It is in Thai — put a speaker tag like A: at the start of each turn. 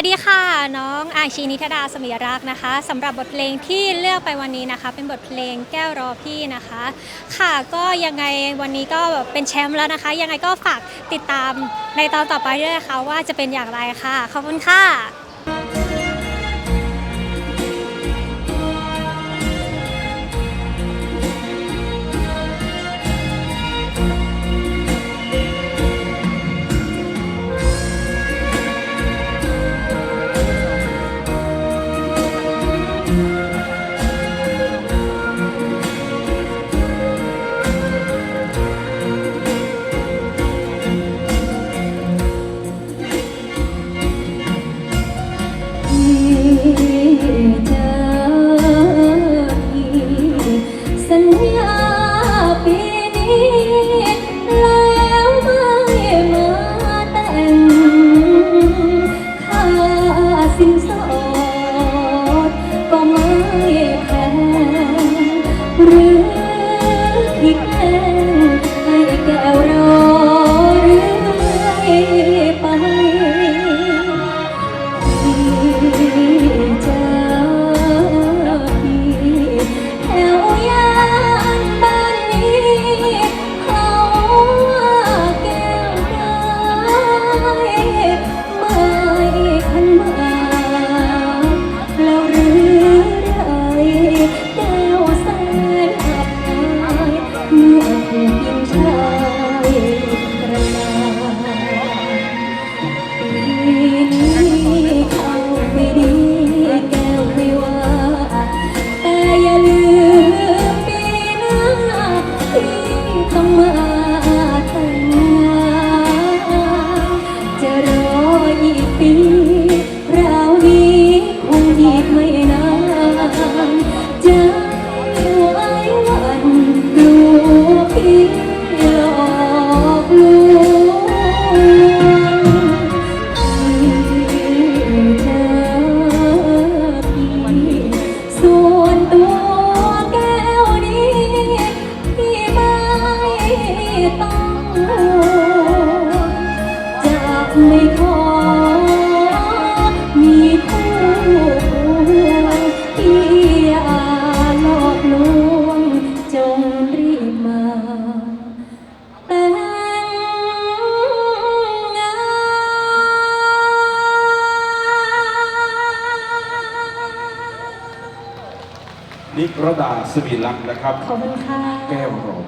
A: วัสดีค่ะ น้องอาชีนิธดาสมิรักษ์นะคะสำหรับบทเพลงที่เลือกไปวันนี้นะคะ เป็นบทเพลงแก้วรอพี่นะคะ ค่ะก็ยังไงวันนี้ก็เป็นแชมป์แล้วนะคะ ยังไงก็ฝากติดตามในตอนต่อไปด้วยนะคะว่าจะเป็นอย่างไรค่ะ ขอบคุณค่ะ
B: ไม่ขอ มีคู่ควงพี่อย่าหลอกลวงจงรีบมาแต่งงาน
C: นิรดาสวีลักษณ์นะครับ
B: ขอบคุณค่ะ
C: แก้วรอ